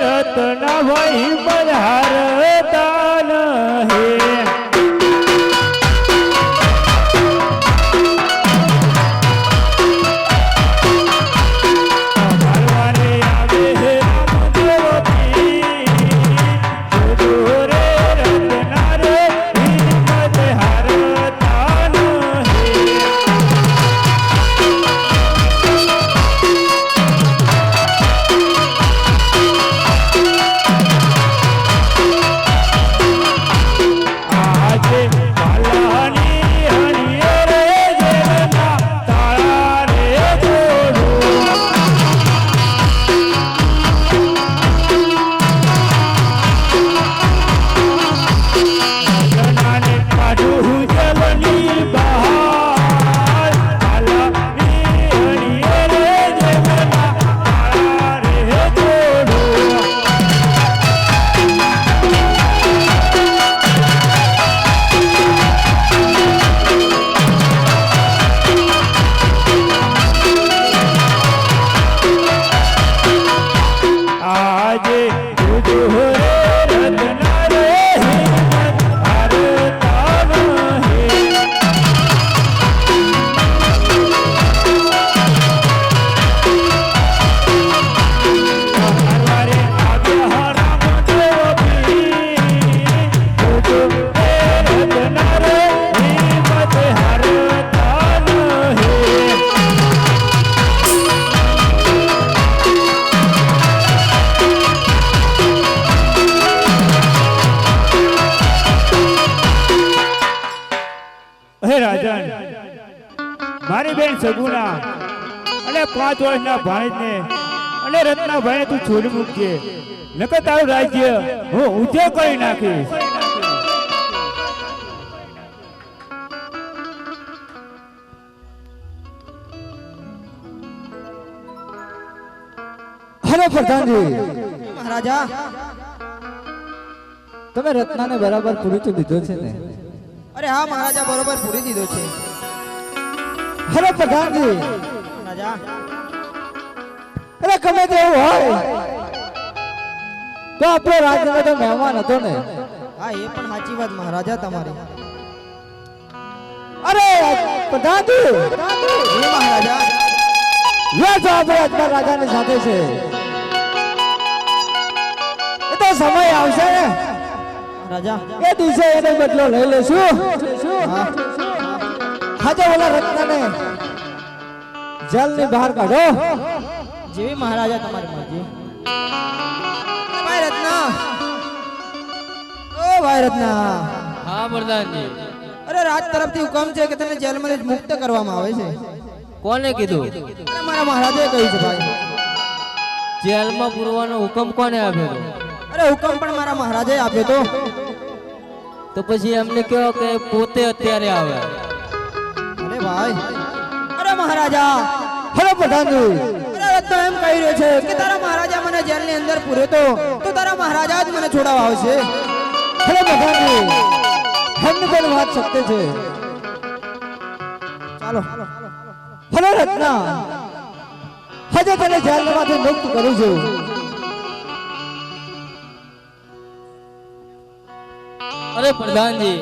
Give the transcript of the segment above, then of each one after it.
રતન હોય બધાર ભાણેજને અને રત્નાભાઈને તું છોડી મૂકજે. નકર તારું રાજ્ય હું ઊંચો કરી નાખીશ. અરે પ્રધાનજી. મહારાજા. તમે રત્નાને બરાબર પૂરી તો દીધો છે ને? અરે હા મહારાજા બરોબર પૂરી દીધો છે. હલો પ્રધાનજી. મહારાજા. અરે ગમે તેવું હોય. તો આપણો રાજ્યનો તો મહેમાન હતો ને. હા એ પણ સાચી વાત મહારાજા તમારી. અરે પ્રધાનજી! મહારાજા. લે જો આપણે અજમલ રાજાની સાથે છે. એ તો સમય આવશે ને. રાજા. એ દિવસે એનો બદલો લઈ લેશું. હા. આજે ઓલા રત્નને. જેલની બહાર કાઢો. જેવી મહારાજા તમારી મરજી. ભાઈ રત્ના. ઓ ભાઈ રત્ના. હા પ્રધાનજી અરે રાજ તરફથી હુકમ છે કે તને જેલમાંથી મુક્ત કરવામાં આવે છે. કોને કીધું? મારા મહારાજે કહ્યું છે ભાઈ. જેલમાં પૂરવાનો હુકમ કોને આપ્યો અરે હુકમ પણ મારા મહારાજે આપ્યો તો. તો પછી એમને કહો કે પોતે અત્યારે આવે? અરે ભાઈ. અરે મહારાજા. હેલો પ્રધાનજી. રત્નો એમ કહી રહ્યો છે કે તારા મહારાજા મને જેલની અંદર પૂરે તો તો તારા મહારાજા જ મને છોડાવવા આવશે હેલો ભગવાનજી એમની પણ વાત સત્ય છે? ચાલો. હલો રત્ના હજે તને જેલમાંથી મુક્ત કરું છું. અરે પ્રધાનજી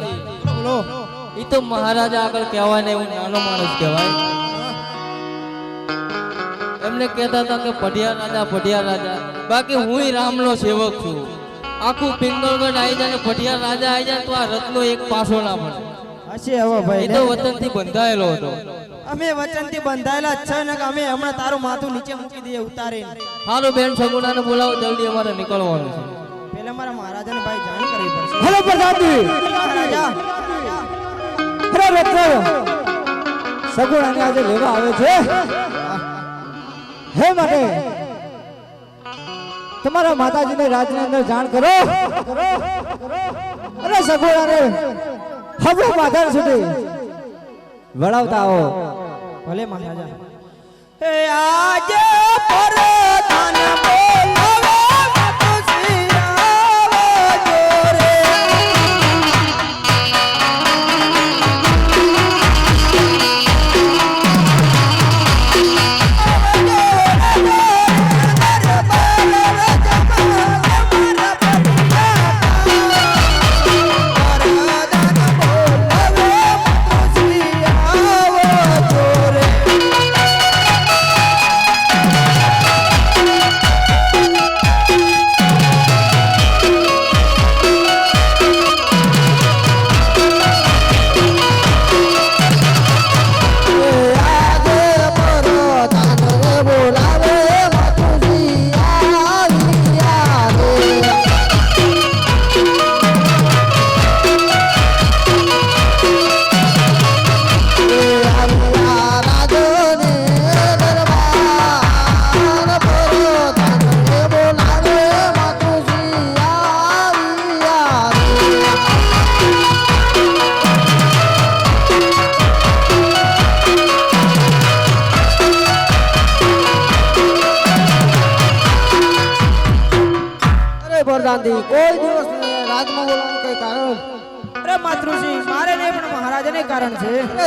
બોલો. એ તો મહારાજા આગળ કહેવાય ને હું નાનો માણસ કહેવાય. એમને કહેતા હતા કે પઢિયા રાજા પઢિયા રાજા. બાકી હું રામનો સેવક છું. આખું પિંગળગઢ આવી જાય ને પઢિયા રાજા આવી જાય તો આ રત્નો એક પાછો ના પડે હવે ભાઈ તો વતનથી બંધાયેલો હતો. અમે વચનથી બંધાયેલા છે ને કે અમે હમણાં તારું માથું નીચે મૂકી દઈએ ઉતારે હાલો બેન સગુણાને બોલાવો જલ્દી અમારે નીકળવાનું છે. પેલા મારા મહારાજાને ભાઈ જાણ કરવી પડશે. હેલો પ્રધાનજી મહારાજા! અરે રત્ન! સગુણાને આજે લેવા આવે છે? હે માટે તમારા માતાજીને રાજની અંદર જાણ કરો. અને સગુણાને, હવે માધર સુધી વળાવતા આવો. ભલે મહારાજા. હે આજે પરધાન બોલાવે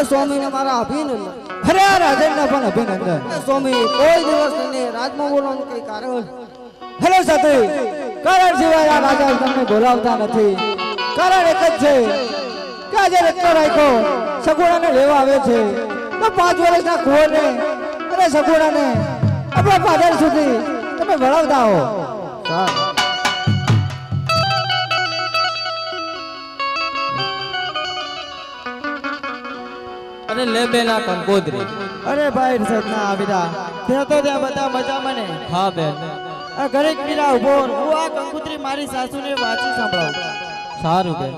સ્વામીને મારા અભિનંદન. અરે રાજેન્દ્ર પણ અભિનંદન. સ્વામી, કોઈ દિવસ તને રાજમાં બોલવાનું કઈ કારણ? હેલો સાથી, કારણ સિવાય આ રાજા તમને બોલાવતા નથી. કારણ એક જ છે કે આજે રત્નો રાખ્યો. સગુણાને લેવા આવે છે. તો પાંચ વર્ષના કુંવરને અને સગુણાને આપણા પાદર સુધી તમે વળાવતા હો. અરે લે બેના ગોદરી. અરે ભાઈ સદના આવિદા તે તો ત્યાં બધા મજા મને. હા બેન. આ ઘરે મીરા ઊભો. હું આ કંકુત્રી મારી સાસુને વાંચી સાંભળાવું સારું બેન.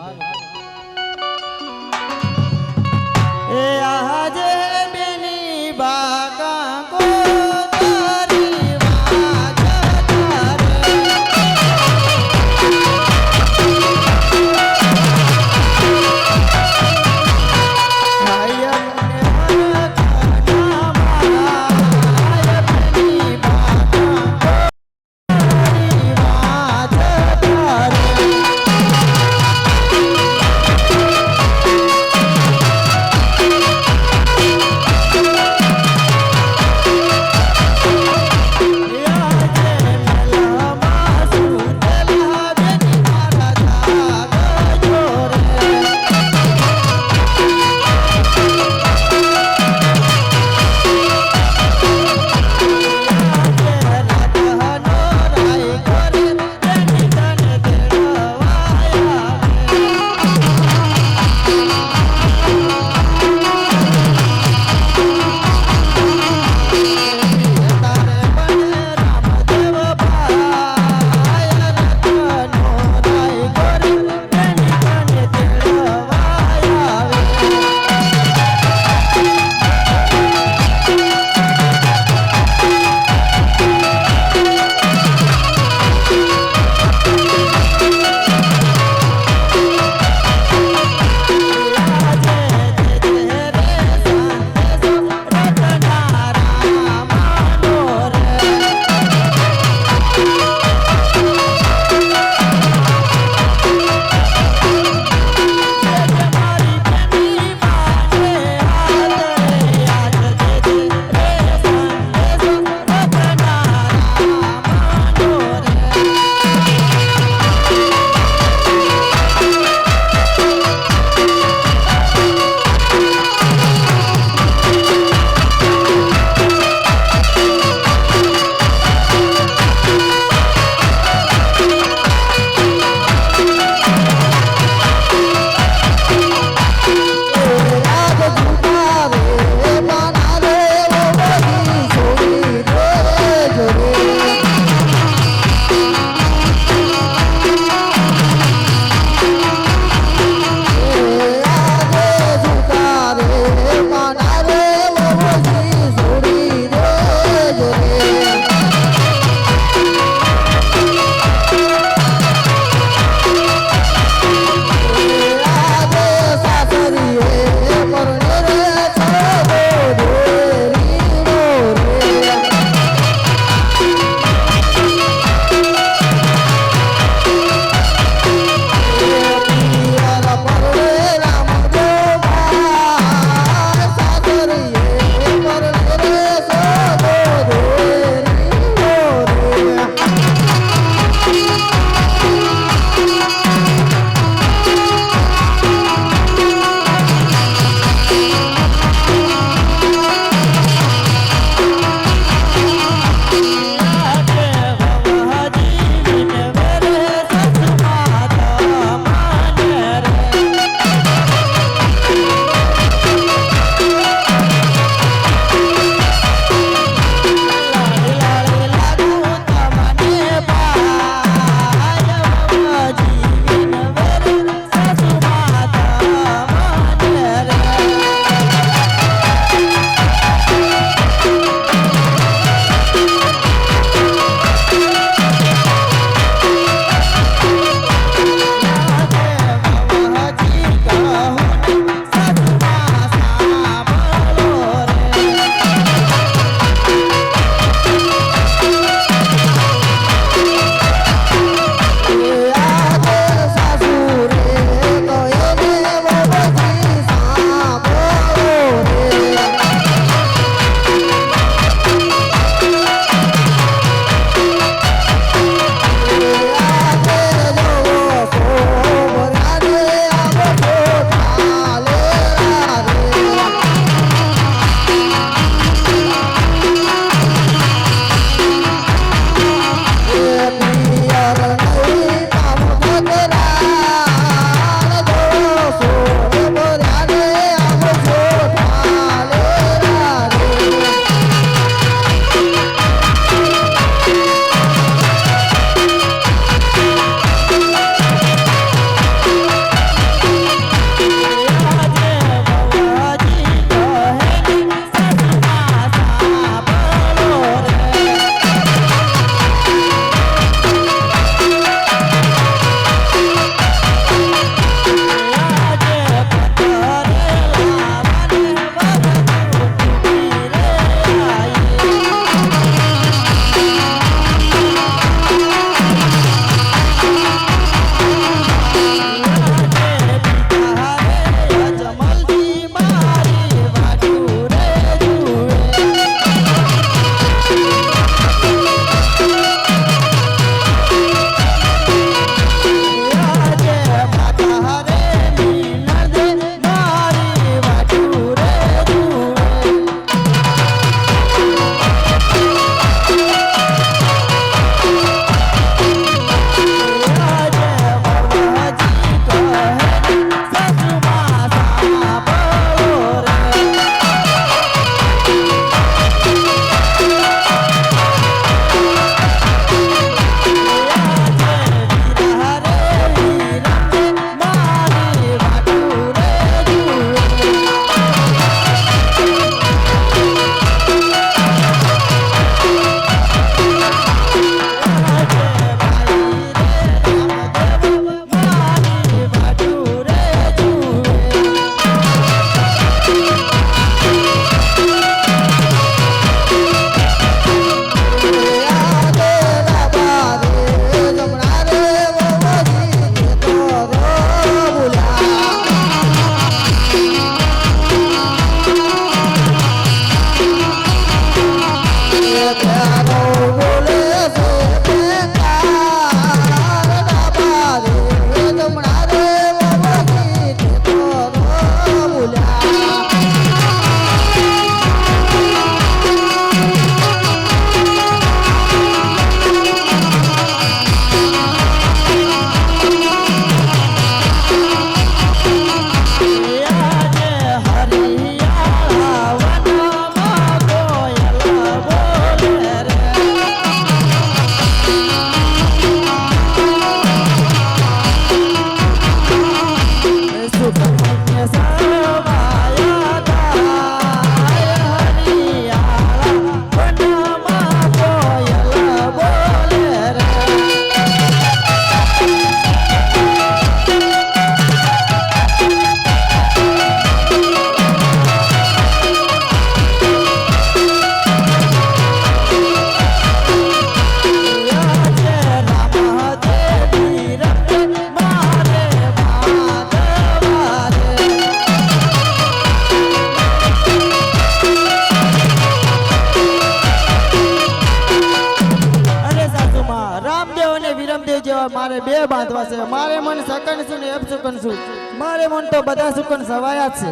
જેવા મારે બે બાંધવા છે. મારે મન સકન છું ને એમ સુકન છું. મારે મન તો બધા સુકન સવાયા છે.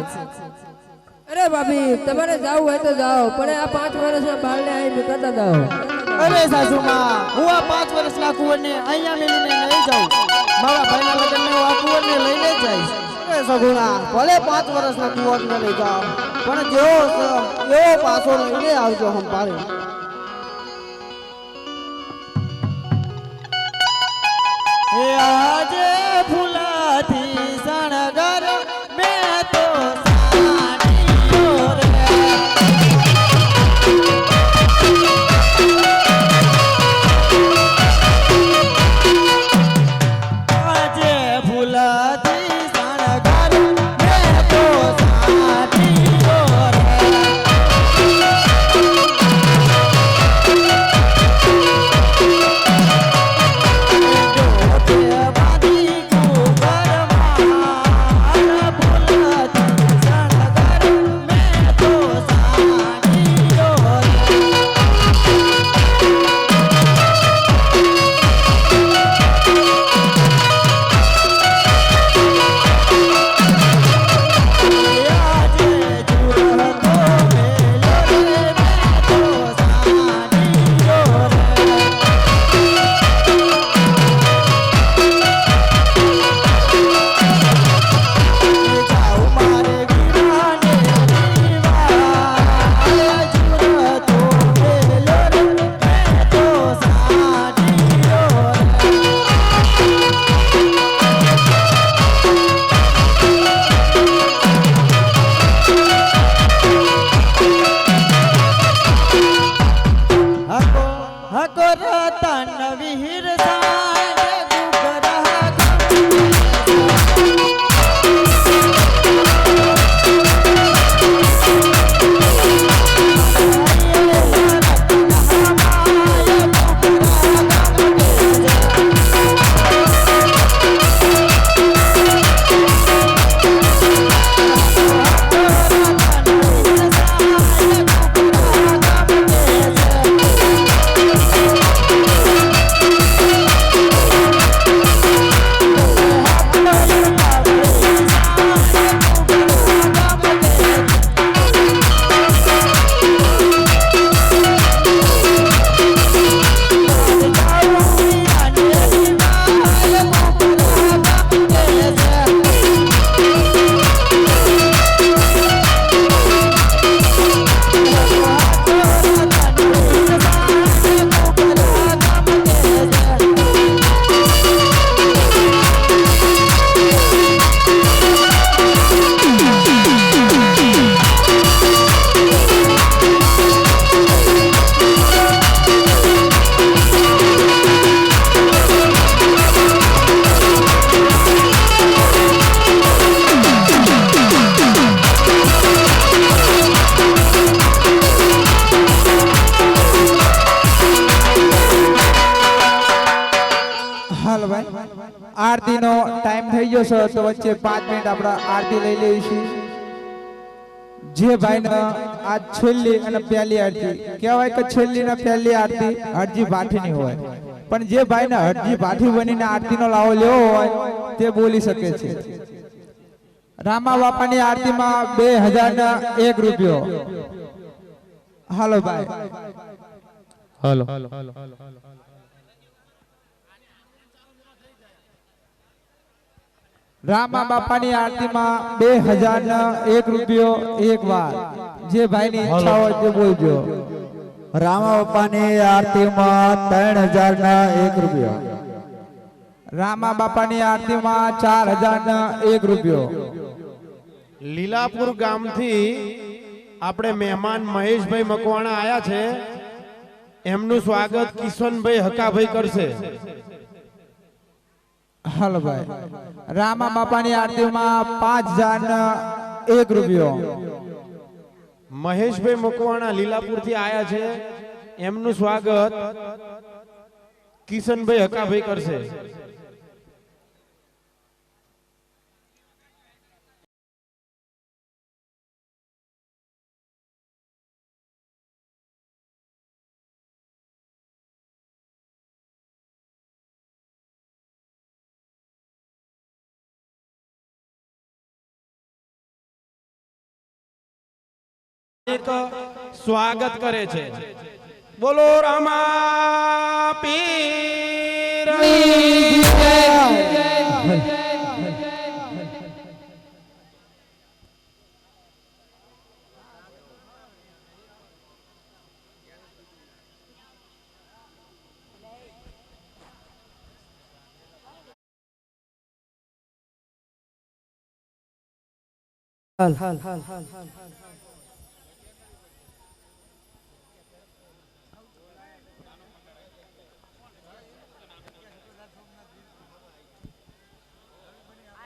અરે ભાભી તમારે જાવું હોય તો જાઓ પણ આ પાંચ વર્ષના બાળને અહીં નીકળતા જાઓ. અરે સાસુમાં હું આ પાંચ વર્ષના કુંવરને અહીંયા મેલીને લઈ જાઉં. મારા ભાઈના લગ્નને હું આ કુંવરને લઈને જઈશ. અરે સગુણા ભલે પાંચ વર્ષના કુંવરને લઈ જાઓ પણ જેવો એવો પાછો લઈને આવજો હમ એ આજે આરતીનો ટાઈમ થઈ ગયો છે તો વચ્ચે પાંચ મિનિટ આપણે આરતી લઈ લઈશું. જે ભાઈને આ છેલ્લી અને પહેલી આરતી. કહેવાય કે છેલ્લી ને પહેલી આરતી હરજી ભાઠીની હોય. પણ જે ભાઈને હરજી ભાઠી બનીને આરતીનો લાવો લેવો હોય તે બોલી શકે છે. રામા બાપાની આરતીમાં બે હજાર ના એક રૂપિયો. હાલો ભાઈ. હાલો. રામા બાપાની આરતીમાં બે હજાર ના એક રૂપિયો એક વાર. જે ભાઈની ઈચ્છા હોય તે બોલજો. રામા બાપાની આરતીમાં ત્રણ હજાર ના એક રૂપિયા. રામા બાપાની આરતીમાં ચાર હજાર ના એક રૂપિયો. લીલાપુર ગામથી આપણે મહેમાન મહેશભાઈ મકવાણા આયા છે. એમનું સ્વાગત કિશનભાઈ હકાભાઈ કરશે. હાલો ભાઈ. રામા બાપાની આરતીમાં પાંચ હજાર એક રૂપિયો. મહેશભાઈ મકવાણા લીલાપુરથી આયા છે. એમનું સ્વાગત કિશનભાઈ હકાભાઈ કરશે. સ્વાગત કરે છે. બોલો રામા પીર.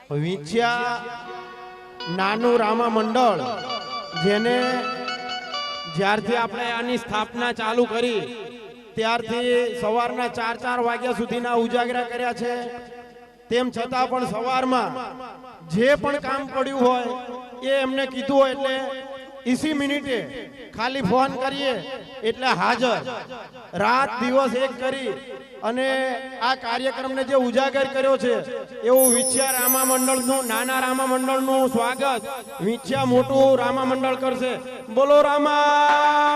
વિંછ્યા નાનું રામા મંડળ, જેને જ્યારથી આપણે આની સ્થાપના ચાલુ કરી, ત્યારથી સવારના ચાર ચાર વાગ્યા સુધીના ઉજાગરા કર્યા છે. તેમ છતાં પણ સવારમાં જે પણ કામ પડ્યું હોય, એ એમને કીધું હોય એટલે ઈસી મિનિટે ખાલી ફોન કરીએ એટલે હાજર. રાત દિવસ એક કરી અને આ કાર્યક્રમને જે ઉજાગર કર્યો છે, એવું વિછ્યા રામા મંડળનું નાના રામા મંડળનું સ્વાગત વિછ્યા મોટું રામા મંડળ કરશે. બોલો રામા